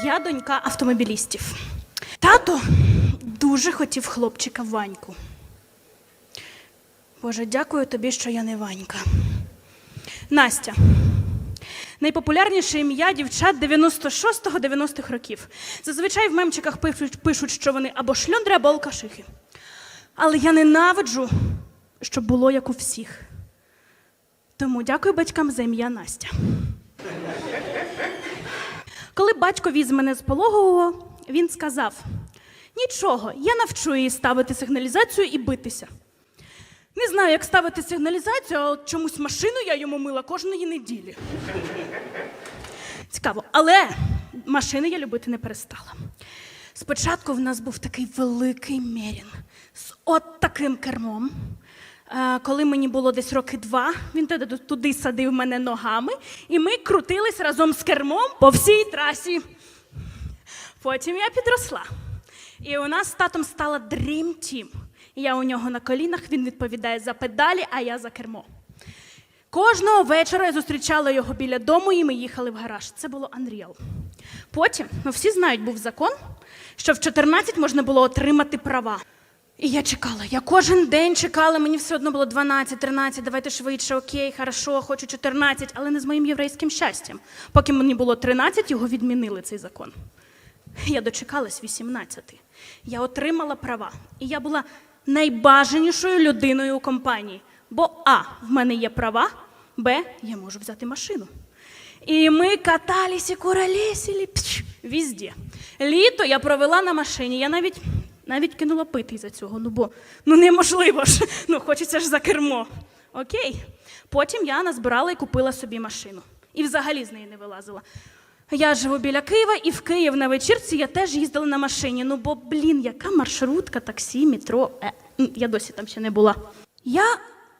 Я донька автомобілістів. Тато дуже хотів хлопчика Ваньку. Боже, дякую тобі, що я не Ванька. Настя. Найпопулярніше ім'я дівчат 96-90-х років. Зазвичай в мемчиках пишуть, що вони або шльондри, або алкашихи. Але я ненавиджу, щоб було як у всіх. Тому дякую батькам за ім'я Настя. Коли батько віз мене з пологового, він сказав: нічого, я навчу її ставити сигналізацію і битися. Не знаю, як ставити сигналізацію, а чомусь машину я йому мила кожної неділі. Цікаво, але машини я любити не перестала. Спочатку в нас був такий великий Мерін з от таким кермом. Е, Коли мені було десь роки два, він туди, садив мене ногами, і ми крутились разом з кермом по всій трасі. Потім я підросла. І у нас з татом стала Dream Team. Я у нього на колінах, він відповідає за педалі, а я за кермо. Кожного вечора я зустрічала його біля дому, і ми їхали в гараж. Це було Unreal. Потім, ну всі знають, був закон, що в 14 можна було отримати права. І я чекала. Я кожен день чекала, мені все одно було 12, 13, давайте швидше, окей, хорошо, хочу 14, але не з моїм єврейським щастям. Поки мені було 13, його відмінили цей закон. Я дочекалась 18. Я отримала права. І я була найбажанішою людиною у компанії. Бо А, в мене є права, Б, я можу взяти машину. І ми катались і куролесили. Літо я провела на машині. Я навіть, навіть кинула пити за цього. Ну бо ну неможливо ж. Ну хочеться ж за кермо. Окей. Потім я назбирала і купила собі машину. І взагалі з неї не вилазила. Я живу біля Києва, і в Київ на вечірці я теж їздила на машині. Ну бо, блін, яка маршрутка, таксі, метро. Е, я досі там ще не була. Я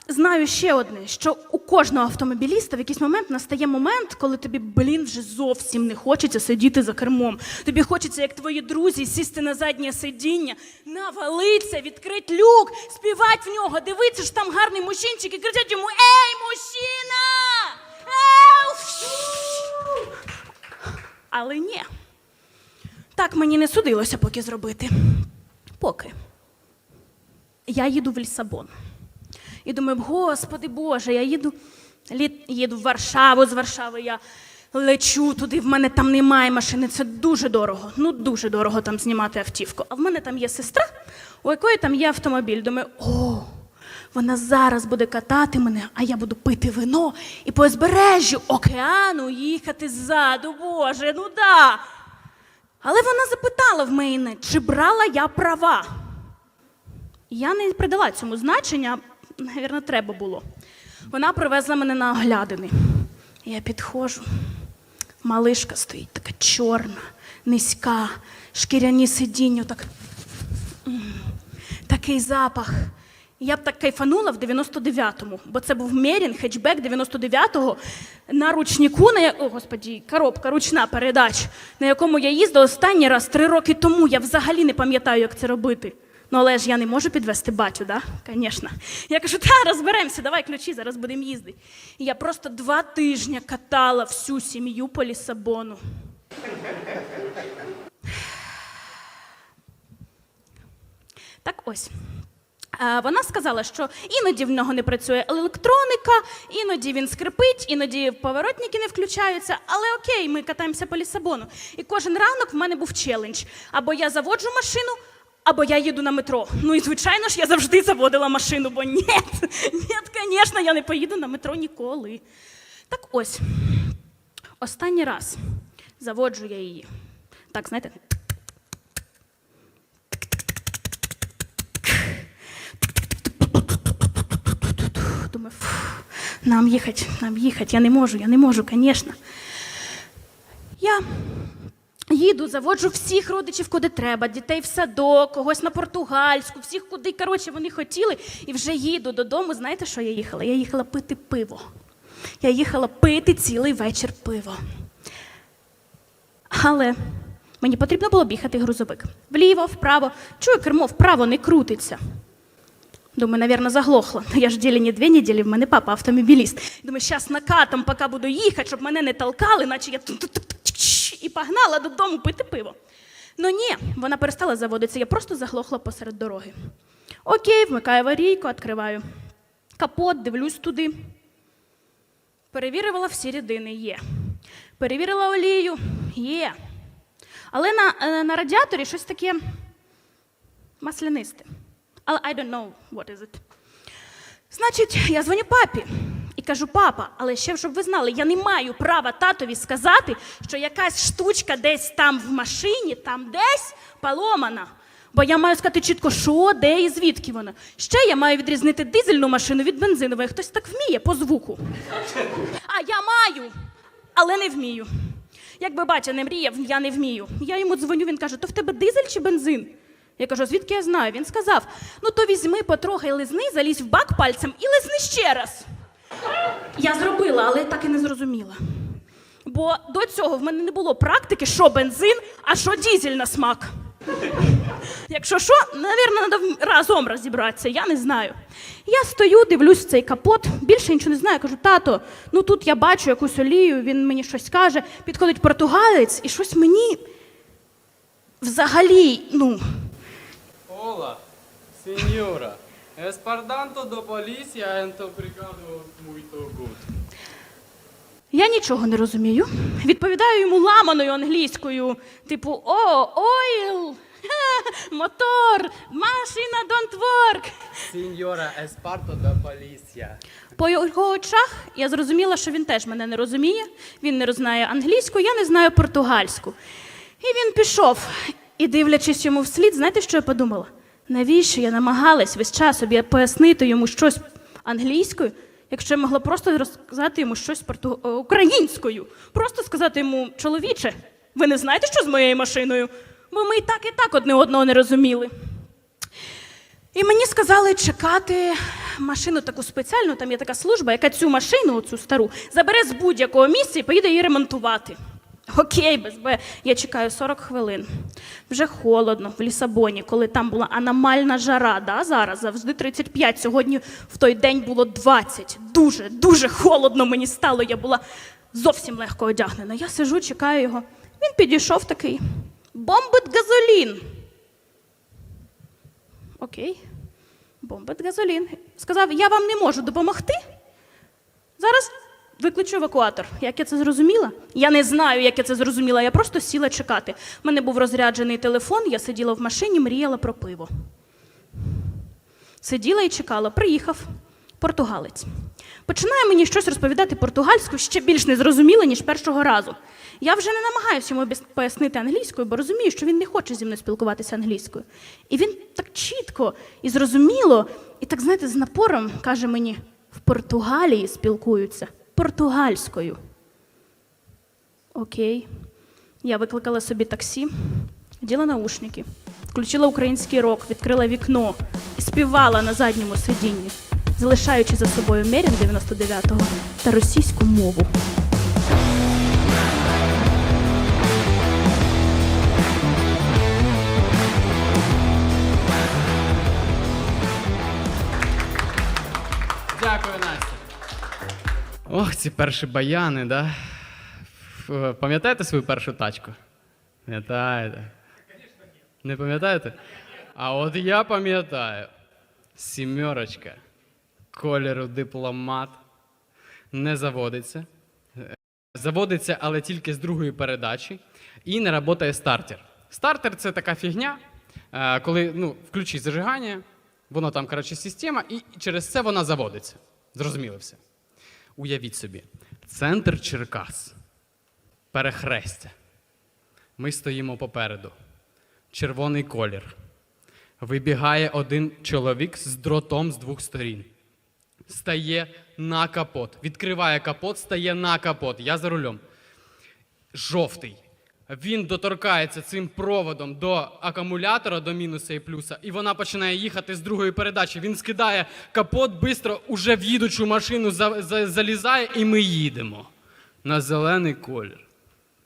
знаю ще одне, що у кожного автомобіліста в якийсь момент настає момент, коли тобі, блін, вже зовсім не хочеться сидіти за кермом. Тобі хочеться, як твої друзі, сісти на заднє сидіння, навалитися, відкрити люк, співати в нього, дивитися, що там гарний мужчинчик і кричать йому: Ей, мужчина! Ей! Але ні. Так мені не судилося поки зробити. Поки. Я їду в Лісабон. І думаю, господи Боже, я їду, лі- їду в Варшаву, з Варшави я лечу туди, в мене там немає машини. Це дуже дорого. Ну, дуже дорого там знімати автівку. А в мене там є сестра, у якої там є автомобіль. Думаю, о, вона зараз буде катати мене, а я буду пити вино і по узбережжю океану їхати ззаду. Боже, ну да. Але вона запитала в мене, чи брала я права. Я не придала цьому значення, навірно, треба було. Вона привезла мене на оглядини. Я підходжу. Малишка стоїть така чорна, низька, шкіряні сидіння, так. Такий запах. Я б так кайфанула в 99-му, бо це був Мерін, хетчбек 99-го на ручнику, на я... О, господі, коробка, ручна передач, на якому я їздила останній раз три роки тому. Я взагалі не пам'ятаю, як це робити. Ну, але ж я не можу підвести батю, да? Звісно. Я кажу, та розберемося, давай ключі, зараз будемо їздити. І я просто два тижні катала всю сім'ю по Лісабону. Так ось. Вона сказала, що іноді в нього не працює електроніка, іноді він скрипить, іноді поворотники не включаються. Але окей, ми катаємося по Лісабону. І кожен ранок в мене був челендж. Або я заводжу машину, або я їду на метро. Ну і звичайно ж, я завжди заводила машину, бо ні, ні, звісно, я не поїду на метро ніколи. Так ось, останній раз заводжу я її. Так, знаєте. Думаю, фу, нам їхати, нам їхати, я не можу, я не можу, звісно. Я їду, заводжу всіх родичів, куди треба, дітей в садок, когось на португальську, всіх куди, коротше, вони хотіли. І вже їду додому. Знаєте, що я їхала? Я їхала пити пиво. Я їхала пити цілий вечір пиво. Але мені потрібно було б їхати грузовик. Вліво, вправо. Чую, кермо вправо не крутиться. Думаю, наверное, заглохла. Ну, я ж ділі не дві неділі, в мене папа автомобіліст. Думаю, зараз накатом, поки буду їхати, щоб мене не толкали, наче я і погнала додому пити пиво. Ну ні, вона перестала заводитися, я просто заглохла посеред дороги. Окей, вмикаю аварійку, відкриваю капот, дивлюсь туди. Перевірила всі рідини, є. Перевірила олію, є. Але на, е, на радіаторі щось таке маслянисте. Але I don't know what is it. Значить, я дзвоню папі і кажу, папа, але ще щоб ви знали, я не маю права татові сказати, що якась штучка десь там в машині, там десь поломана. Бо я маю сказати чітко, що, де і звідки вона. Ще я маю відрізнити дизельну машину від бензинової. Хтось так вміє по звуку. А я маю, але не вмію. Якби батя не мріяв, я не вмію. Я йому дзвоню, він каже: то в тебе дизель чи бензин? Я кажу, звідки я знаю? Він сказав: ну то візьми, потрохай лизни, залізь в бак пальцем і лизни ще раз. Я зробила, але так і не зрозуміла. Бо до цього в мене не було практики, що бензин, а що дізель на смак. Якщо що, навірно, треба разом розібратися, я не знаю. Я стою, дивлюсь цей капот, більше нічого не знаю. Кажу, тато, ну тут я бачу якусь олію, він мені щось каже, підходить португалець і щось мені взагалі, ну, Olá, senhora. Pardanto do polícia, então obrigado muito good. Я нічого не розумію. Відповідаю йому ламаною англійською, типу о, ойл, мотор, машина don't work. Senhora, es parto da. По його очах я зрозуміла, що він теж мене не розуміє. Він не знає англійську, я не знаю португальську. І він пішов. І, дивлячись йому вслід, знаєте, що я подумала? Навіщо я намагалась весь час собі пояснити йому щось англійською, якщо я могла просто розказати йому щось порту... е, українською? Просто сказати йому, чоловіче, ви не знаєте, що з моєю машиною? Бо ми і так, і так одне одного не розуміли. І мені сказали чекати машину таку спеціальну, там є така служба, яка цю машину, цю стару, забере з будь-якого місця і поїде її ремонтувати. Окей, без Б. Я чекаю 40 хвилин. Вже холодно в Лісабоні, коли там була аномальна жара. Да, зараз завжди 35. Сьогодні в той день було 20. Дуже, дуже холодно мені стало. Я була зовсім легко одягнена. Я сижу, чекаю його. Він підійшов такий. Бомбить газолін. Окей. Бомбить газолін. Сказав, я вам не можу допомогти. Зараз викличу евакуатор. Як я це зрозуміла? Я не знаю, як я це зрозуміла. Я просто сіла чекати. У мене був розряджений телефон, я сиділа в машині, мріяла про пиво. Сиділа і чекала. Приїхав португалець. Починає мені щось розповідати португальською ще більш незрозуміло, ніж першого разу. Я вже не намагаюся йому пояснити англійською, бо розумію, що він не хоче зі мною спілкуватися англійською. І він так чітко і зрозуміло, і так, знаєте, з напором каже мені: в Португалії спілкуються португальською. Окей. Я викликала собі таксі, діла наушники, включила український рок, відкрила вікно і співала на задньому сидінні, залишаючи за собою Мерін 99-го та російську мову. Ох, ці перші баяни, да? Пам'ятаєте свою першу тачку? Пам'ятаєте? Не пам'ятаєте? А от я пам'ятаю. Сімерочка, кольору дипломат, не заводиться. Е, Заводиться, але тільки з другої передачі. І не працює стартер. Стартер це така фігня, е, коли ну, включить зажигання, воно там, коротше, система, і через це вона заводиться. Зрозуміло все. Уявіть собі, центр Черкас, перехрестя. Ми стоїмо попереду. Червоний колір. Вибігає один чоловік з дротом з двох сторін. Стає на капот. Відкриває капот, стає на капот. Я за рулем. Жовтий. Він доторкається цим проводом до акумулятора, до мінуса і плюса, і вона починає їхати з другої передачі. Він скидає капот, швидко уже в їдучу машину за- за- залізає, і ми їдемо на зелений колір.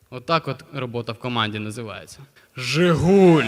Отак от робота в команді називається. Жигуль.